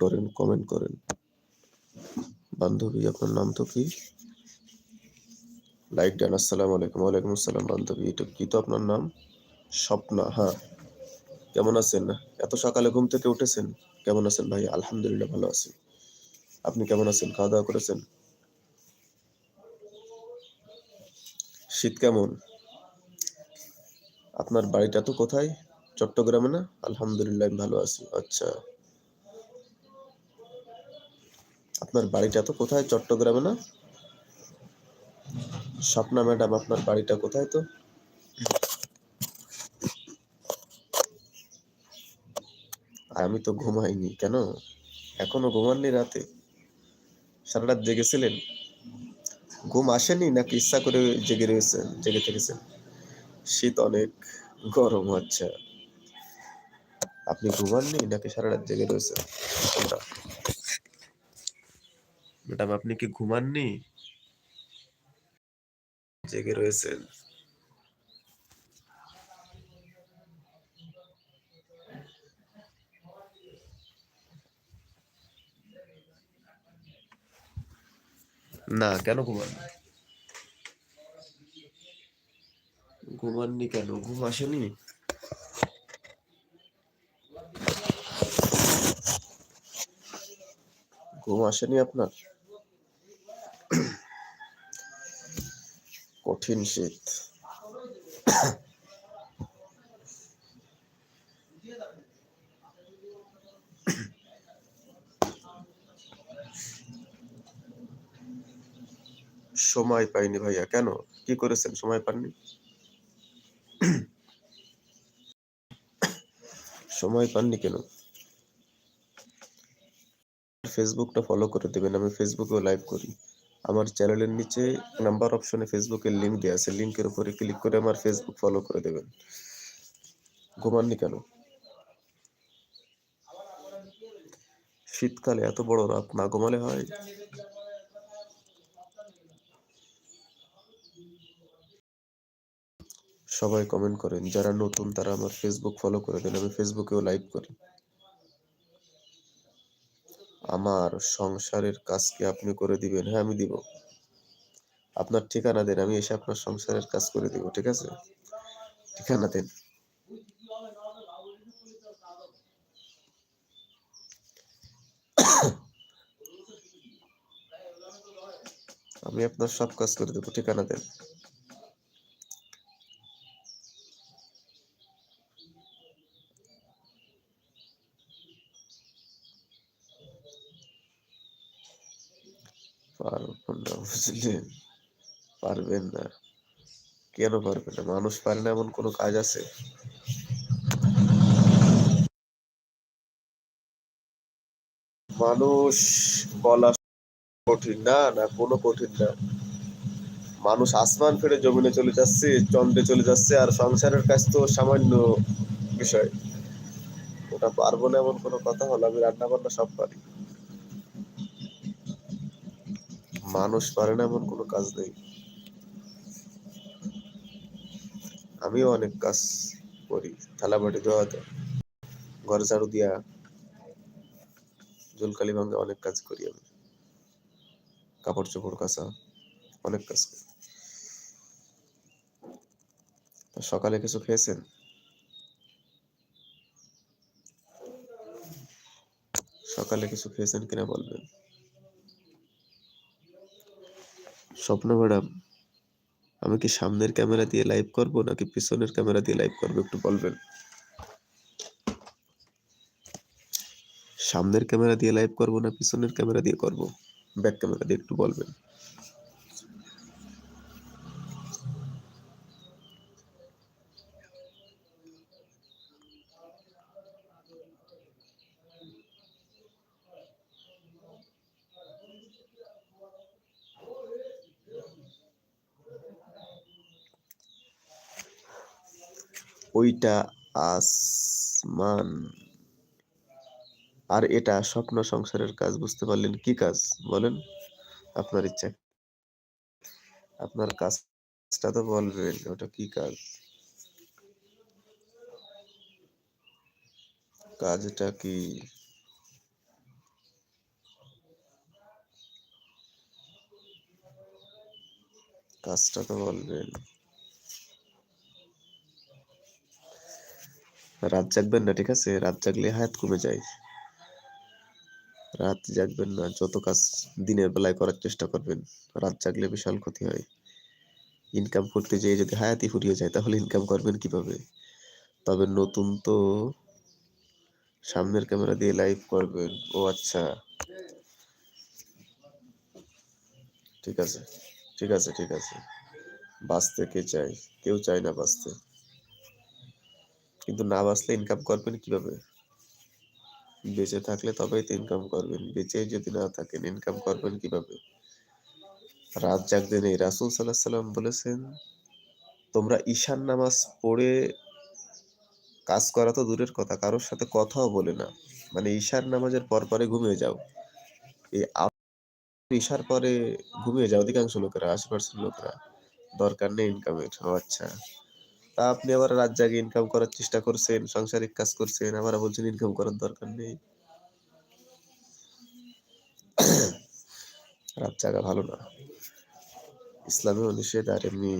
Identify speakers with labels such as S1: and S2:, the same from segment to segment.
S1: করেন কমেন্ট করেন। বান্ধবী, আপনার নাম তো কি? লাইক ডান আসসালামু আলাইকুম। ওয়ালাইকুম আসসালাম, বান্ধবী, এটা কি তো আপনার নাম? স্বপ্না হ্যাঁ। কেমন আছেন? এত সকালে ঘুম থেকে উঠেছেন? কেমন আছেন ভাই? আলহামদুলিল্লাহ ভালো আছি। আপনি কেমন আছেন? খাওয়া দাওয়া করেছেন? শীত কেমন? আপনার বাড়িটা তো কোথায়? চট্টগ্রামে না? আলহামদুলিল্লাহ, আমি ভালো আছি। আচ্ছা। আপনার বাড়িটা তো কোথায়? চট্টগ্রামে না? স্বপ্না ম্যাডাম, আপনার বাড়িটা কোথায় তো? আমি তো ঘুমাইনি, কেন? এখনও ঘুমাননি রাতে? সারা রাত জেগেছিলেন? ঘুম আসেনি নাকি ইচ্ছা করে জেগে রয়েছেন, জেগে থেকেছেন? শীত অনেক, গরম আচ্ছা আপনি ঘুমাননি নাকি সারা রাত জেগে রয়েছেন? ম্যাডাম, আপনি কি ঘুমাননি? জেগে রয়েছেন। না, কেন ঘুমাননি? ঘুমাননি কেন? ঘুম আসেনি? ঘুম আসেনি আপনার? কঠিন শীত সময় পাইনি ভাইয়া, কেন? কি করেছেন? সময় পাননি? সময় পাননি কেন? ফেসবুকটা ফলো করে দেবেন, আমি ফেসবুকেও লাইভ করি। আমার চ্যানেলের নিচে নাম্বার অপশনে ফেসবুকের লিঙ্ক দেওয়া আছে। লিঙ্কের উপরে ক্লিক করে আমার ফেসবুক ফলো করে দেবেন। ঘুমাননি কেন? শীতকালে এত বড় রাত না ঘুমালে হয়? সবাই কমেন্ট করেন, যারা নতুন তারা আমার ফেসবুক ফলো করে দেন, আমি ফেসবুকেও লাইভ করি। আমার সংসারের কাজ কি আপনি করে দিবেন। হ্যাঁ আমি দিব। আপনার ঠিকানা দেন, আমি এসে আপনার সংসারের কাজ করে দিব, ঠিক আছে? ঠিকানা দেন। আমি আপনার সব কাজ করে দেবো, ঠিকানা দেন। বুঝলেন পারবেন না। কেন পারবেন না? মানুষ পারে না এমন কোনো কাজ আছে? মানুষ বলা কঠিন না না কোনো কঠিন না। মানুষ আসমান ফেরে জমিনে চলে যাচ্ছে, চন্দ্রে চলে যাচ্ছে, আর সংসারের কাজ তো সামান্য বিষয়। ওটা পারব না এমন কোনো কথা হলো আমি রান্না বান্না সব পারি। মানুষ পারে না এমন কোনো কাজ নেই। আমিও অনেক কাজ করি, থালা বাটি ধোয়া, ঘর ঝাড়ু দিয়া। জলকালি ভাঙ্গা অনেক কাজ করি আমি। কাপড় চোপড় কাচা, অনেক কাজ করি। সকালে কিছু খেয়েছেন? সকালে কিছু খেয়েছেন কিনা বলবেন? স্বপ্ন ম্যাডাম, আমি কি সামনের ক্যামেরা দিয়ে লাইভ করব নাকি পিছনের ক্যামেরা দিয়ে লাইভ করব একটু বলবেন? সামনের ক্যামেরা দিয়ে লাইভ করব না পিছনের ক্যামেরা দিয়ে করব? ব্যাক ক্যামেরা দিয়ে একটু বলবেন। ওইটা আসমান। আর এটা স্বপ্ন সংসারের কাজ, বুঝতে পারলেন? কি কাজ? বলেন। আপনার ইচ্ছা। আপনার কাজটা তো বলবেন, ওটা কি কাজ? কাজটা কি? কাজটা তো বলবেন। রাত জাগবেন না, ঠিক আছে? রাত জাগলে হায়াত কমে যায়। রাত জাগবেন না, যত কাজ দিনের বেলায় করার চেষ্টা করবেন, রাত জাগলে বিশাল ক্ষতি হয়। ইনকাম করতে যেয়ে যদি হায়াতি ফুরিয়ে যায়, তাহলে ইনকাম করবেন কীভাবে? তবে নতুন তো সামনের ক্যামেরা দিয়ে লাইভ করবেন। ও আচ্ছা। ঠিক আছে ঠিক আছে ঠিক আছে। বাঁচতে কে চাই কেউ চায় না বাঁচতে। কিন্তু না বাঁচলে ইনকাম করবেন কীভাবে? বেঁচে থাকলে তবেই তো ইনকাম করবেন বেঁচে যদি না থাকেন ইনকাম করবেন কীভাবে? রাত জাগতে নেই। রাসুল সাল্লাহ সাল্লাম বলেছেন, তোমরা ঈশান নামাজ পড়ে কাজ করা তো দূরের কথা, কারোর সাথে কথাও বলে না। মানে ঈশার নামাজের পর পরে ঘুমিয়ে যাও। এই ঈশার পরে ঘুমিয়ে যাও অধিকাংশ লোকেরা আশি পার্সেন্ট লোকেরা। দরকার নেই ইনকামের আচ্ছা। আপনি আবার রাত জাগে ইনকাম করার চেষ্টা করছেন, সাংসারিক কাজ করছেন, আবার বলছেন ইনকাম করার দরকার নেই। রাত জাগা ভালো না। ইসলামী নিষেধ, আর এমনি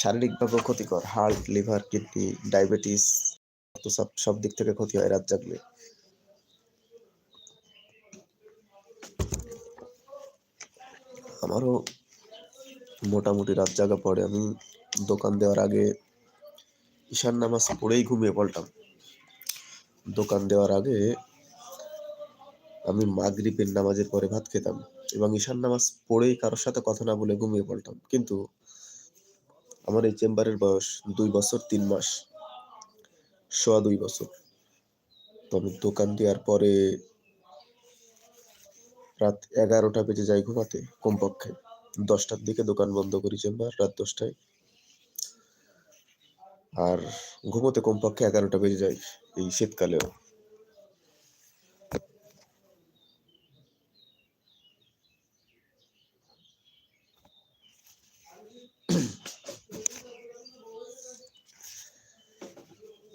S1: শারীরিকভাবেও ক্ষতিকর হার্ট লিভার কিডনি ডায়াবেটিস সব সব দিক থেকে ক্ষতি হয় রাত জাগলে। আমারও মোটামুটি রাত জাগা পড়ে। আমি দোকান দেওয়ার আগে ঈশান নামাজ পড়েই ঘুমিয়ে পড়তাম দোকান দেওয়ার আগে আমি মাগরিবের নামাজের পরে ভাত খেতাম এবং ঈশান নামাজ পড়েই কারোর সাথে কথা না বলে ঘুমিয়ে পড়তাম। কিন্তু আমার এই চেম্বারের বয়স দুই বছর তিন মাস, সোয়া দুই বছর। তো আমি দোকান দেওয়ার পরে রাত এগারোটা বেজে যাই ঘুমাতে কমপক্ষে। দশটার দিকে দোকান বন্ধ করি চেম্বার, রাত দশটায়। আর ঘুমোতে কমপক্ষে এগারোটা বেজে যায় এই শীতকালেও।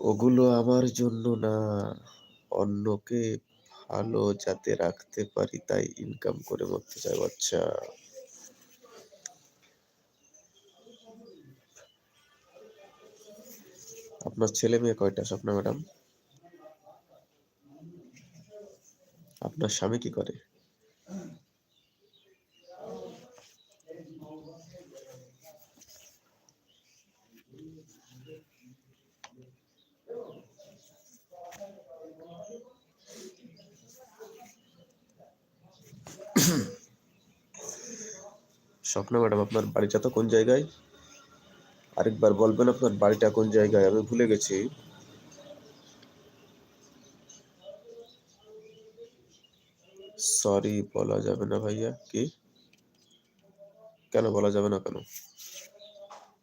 S1: ওগুলো আমার জন্য না, অন্যকে ভালো যাতে রাখতে পারি, তাই ইনকাম করে মরতে চাই আচ্ছা আপনার ছেলে মেয়ে কয়টা স্বপ্না ম্যাডাম? আপনার স্বামী কি করে? স্বপ্ন ম্যাডাম, আপনার বাড়িটা তো কোন জায়গায়? আরেকবার বলবেন আপনার বাড়িটা কোন জায়গায়? আমি ভুলে গেছি। সরি বলা যাবে না ভাইয়া। কি? কেন বলা যাবে না কেন?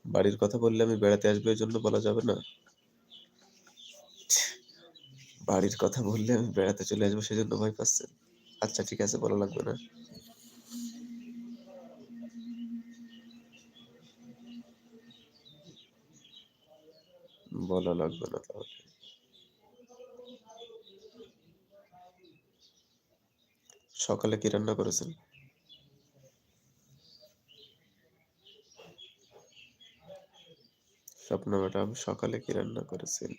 S1: বাড়ির কথা বললে আমি বেড়াতে আসব এই জন্য বলা যাবে না? বাড়ির কথা বললে আমি বেড়াতে চলে আসব, সেজন্য ভয় পাচ্ছেন? আচ্ছা ঠিক আছে, বলা লাগবে না। বলা লাগবে না তাহলে। সকালে কি রান্না করেছেন? স্বপ্ন ম্যাডাম, সকালে কি রান্না করেছেন?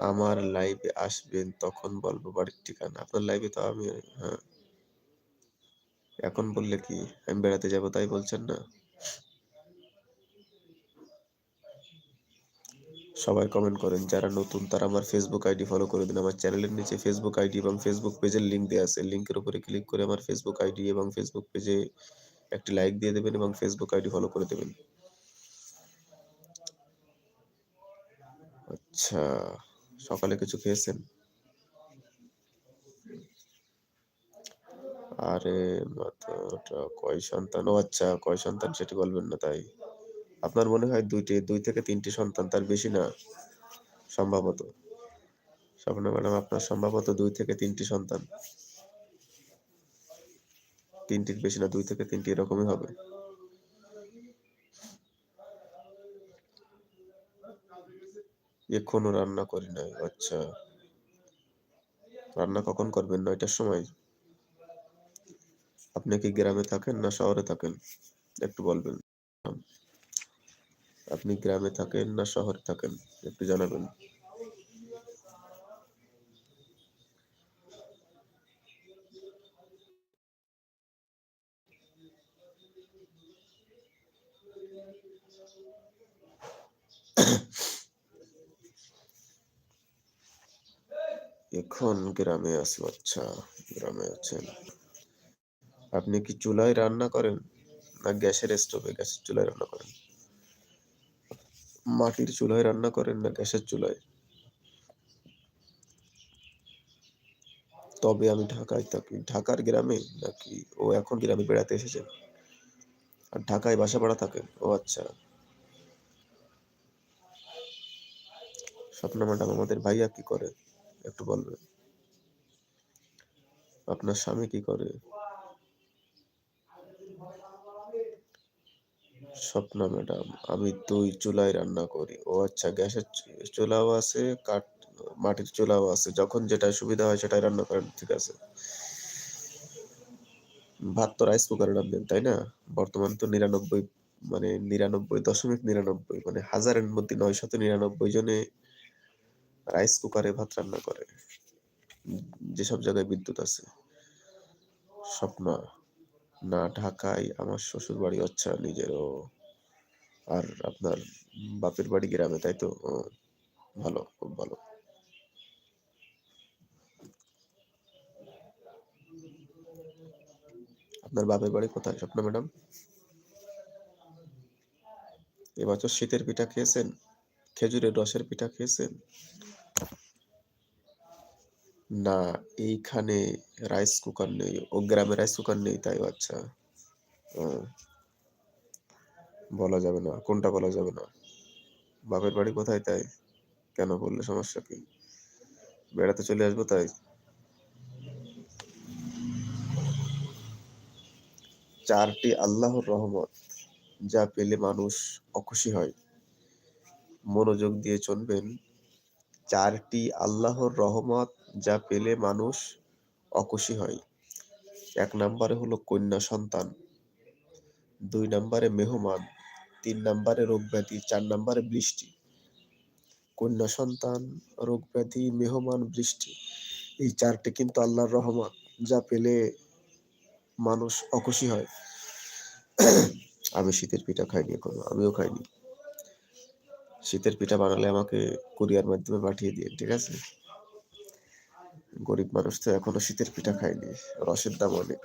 S1: আমার লাইভে আসবেন তখন বলব বাড়ির ঠিকানা। আপনার লাইভে তো আমি হ্যাঁ। এখন বললে কি? আমি বেড়াতে যাব, তাই বলছেন না? সবাই কমেন্ট করেন। যারা নতুন, তারা আমার ফেসবুক আইডি ফলো করে দিন। আমার চ্যানেলের নিচে ফেসবুক আইডি এবং ফেসবুক পেজের লিংক দেওয়া আছে। লিংকের উপরে ক্লিক করে আমার ফেসবুক আইডি এবং ফেসবুক পেজে একটি লাইক দিয়ে দেবেন এবং ফেসবুক আইডি ফলো করে দেবেন। আচ্ছা সকালে কিছু খেয়েছেন? আরে মাথাটা কয় সন্তান? ও আচ্ছা কয় সন্তান সেটি বলবেন না তাই। আপনার মনে হয় দুইটি, দুই থেকে তিনটি সন্তান তার বেশি না? সম্ভবত। স্বপ্ন ম্যাডাম, আপনার সম্ভবত দুই থেকে তিনটি সন্তান। তিনটির বেশি না, দুই থেকে তিনটি এরকমই হবে। এখনও রান্না করি নাই আচ্ছা। রান্না কখন করবেন? নয়টার সময়? আপনি কি গ্রামে থাকেন না শহরে থাকেন? একটু বলবেন। আপনি গ্রামে থাকেন না শহরে থাকেন? একটু জানাবেন। এখন গ্রামে আছো আচ্ছা গ্রামে আছেন। আপনি কি চুলায় রান্না করেন? না গ্যাসের স্টোভে গ্যাসের চুলায় রান্না করেন? মাটির চুলায় রান্না করেন না গ্যাসের চুলায়? তবে আমি ঢাকায় থাকি। ঢাকার গ্রামে নাকি? ও এখন গ্রামে বেড়াতে এসেছেন। আর ঢাকায় বাসা ভাড়া থাকেন ও আচ্ছা। স্বপ্ন ম্যাডাম, আমাদের ভাইয়া কি করে? একটু বলবেন। আপনার স্বামী কি করে? স্বপ্না ম্যাডাম, আমি দুই চুলায় রান্না করি। ও আচ্ছা গ্যাসের চুলাও আছে, কাঠ, মাটির চুলাও আছে, যখন যেটা সুবিধা হয় সেটাই রান্না করেন, ঠিক আছে? ভাত তো রাইস কুকারে রান্নেন তাই না? বর্তমান তো নিরানব্বই মানে নিরানব্বই দশমিক নিরানব্বই মানে হাজারের মধ্যে নয়শত নিরানব্বই জনে রাইস কুকারে ভাত রান্না করে। যেসব জায়গায় বিদ্যুৎ আছে। স্বপ্না না ঢাকায় আমার শ্বশুর বাড়ি আচ্ছা নিজেরও আর আপনার বাপের বাড়ি গ্রামে, তাই তো? ভালো, খুব ভালো। আপনার বাপের বাড়ি কোথায় স্বপ্ন ম্যাডাম? এবছর শীতের পিঠা খেয়েছেন? খেজুরের রসের পিঠা খেয়েছেন? না, এইখানে রাইস কুকার নেই। ও গ্রামে রাইস কুকার নেই তাই আচ্ছা। বলা যাবে না, কোনটা বলা যাবে না? বাপের বাড়ি কোথায় তাই? কেন বললে সমস্যা কি? বেড়াতে চলে আসব তাই? চারটি আল্লাহর রহমত, যা পেলে মানুষ অখুশি হয়। মনোযোগ দিয়ে চলবেন। চারটি আল্লাহর রহমত যা পেলে মানুষ অখুশি হয়। এক নম্বরে হলো কন্যা সন্তান। দুই নম্বরে মেহমান। তিন নম্বরে রোগ ব্যাধি। চার নম্বরে বৃষ্টি। কন্যা সন্তান, রোগ ব্যাধি, মেহমান, বৃষ্টি। এই চারটি কিন্তু আল্লাহর রহমত, যা পেলে মানুষ অখুশি হয়। আমি শীতের পিঠা খাইনি এখনও, আমিও খাইনি। শীতের পিঠা বানালে আমাকে কুরিয়ার মাধ্যমে পাঠিয়ে দিন ঠিক আছে? গরিব মানুষ তো এখনও শীতের পিঠা খায়নি, রসের দাম অনেক।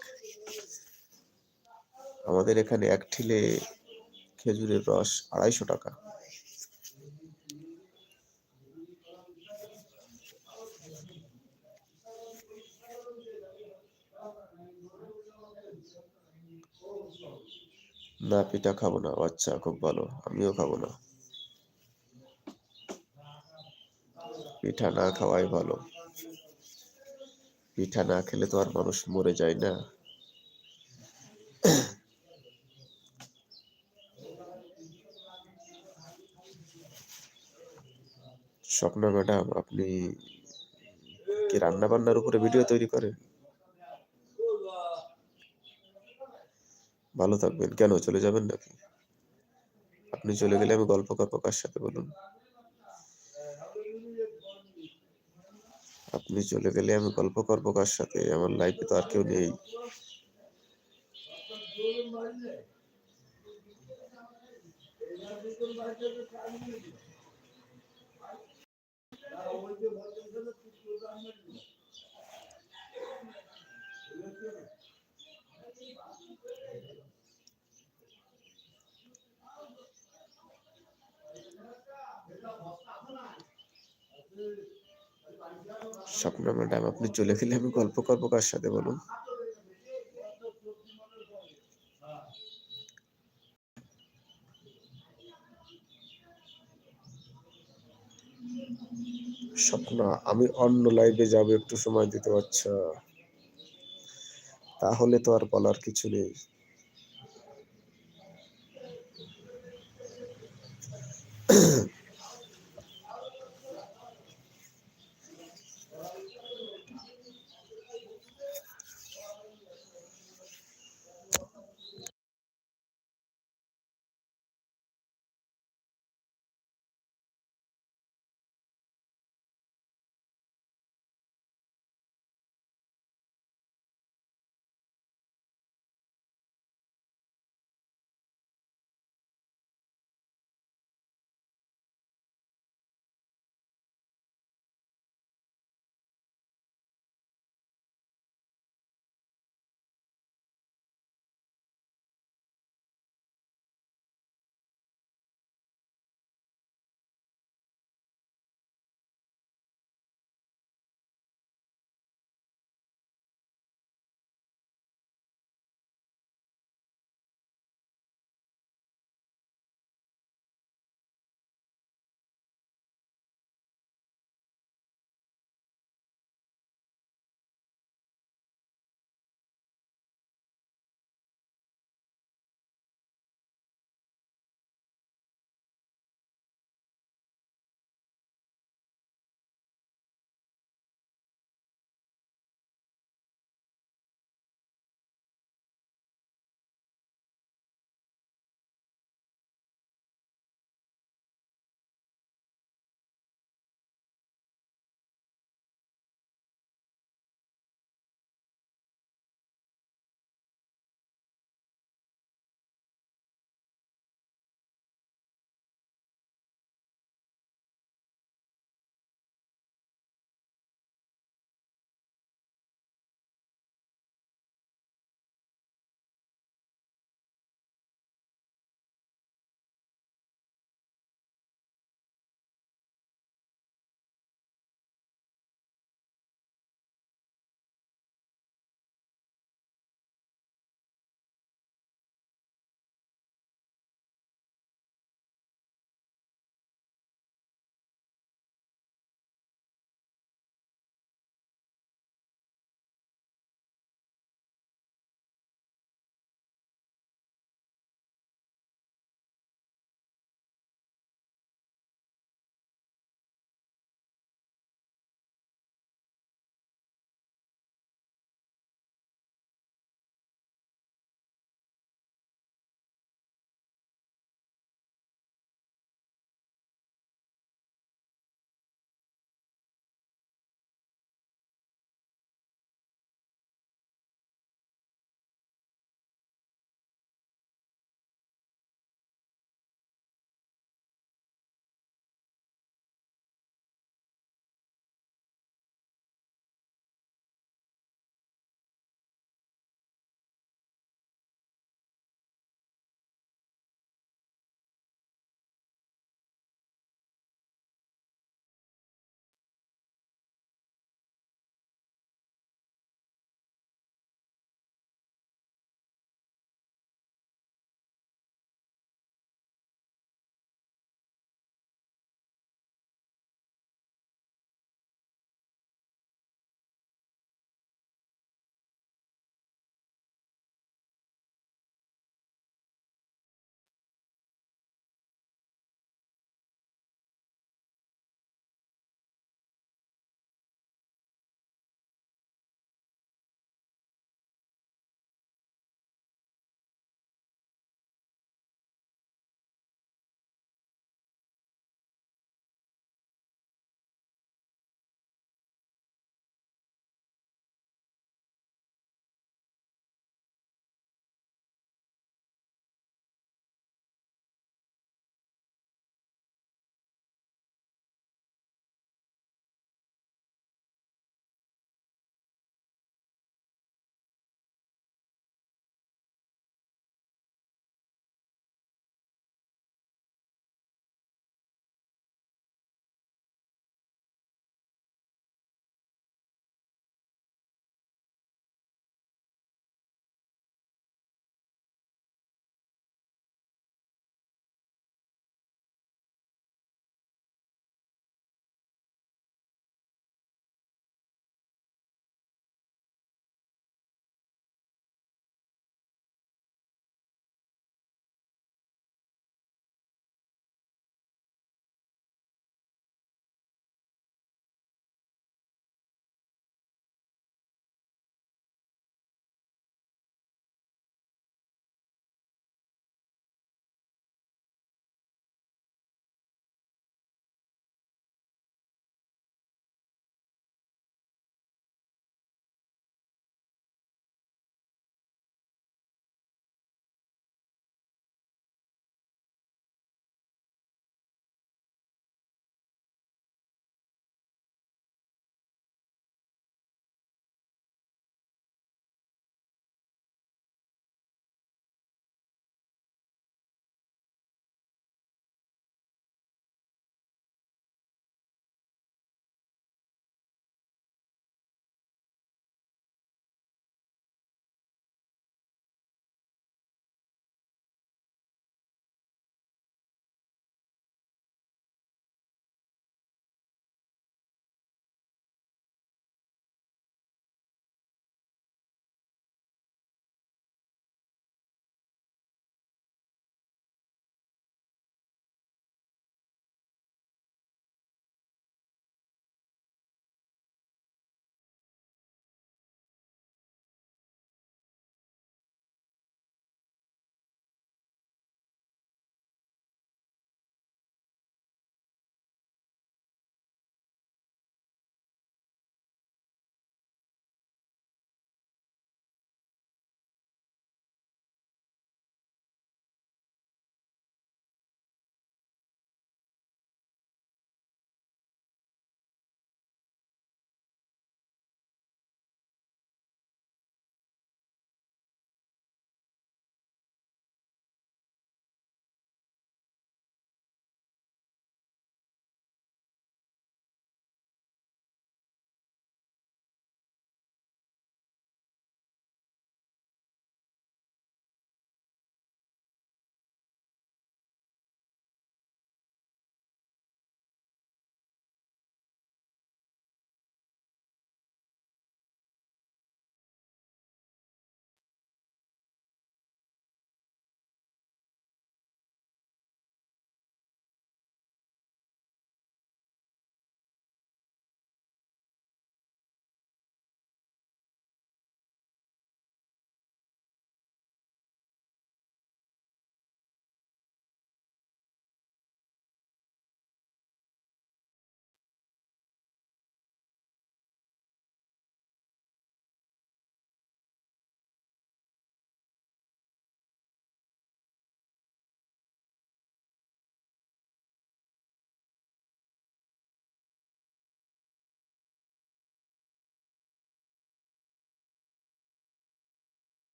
S1: আমাদের এখানে এক ঠিলে খেজুরের রস আড়াইশো টাকা। না, পিঠা খাব না আচ্ছা খুব ভালো, আমিও খাব না। পিঠা না খাওয়াই ভালো। পিঠা না খেলে তো আর মানুষ মরে যায় না। স্বপ্না ম্যাডাম, আপনি কি রান্না বান্নার উপরে ভিডিও তৈরি করেন? ভালো থাকবেন। কেন, চলে যাবেন নাকি? আপনি চলে গেলে আমি গল্প করব কার সাথে বলুন। আপনি চলে গেলে আমি গল্প করব কার সাথে? আমার লাইফে তো আর কেউ নেই। স্বপ্ন ম্যাডাম, আপনি চলে গেলে আমি গল্প করব কার সাথে বলুন? স্বপ্ন, আমি অন্য লাইভে যাব, একটু সময় দিতে আচ্ছা তাহলে তো আর বলার কিছু নেই।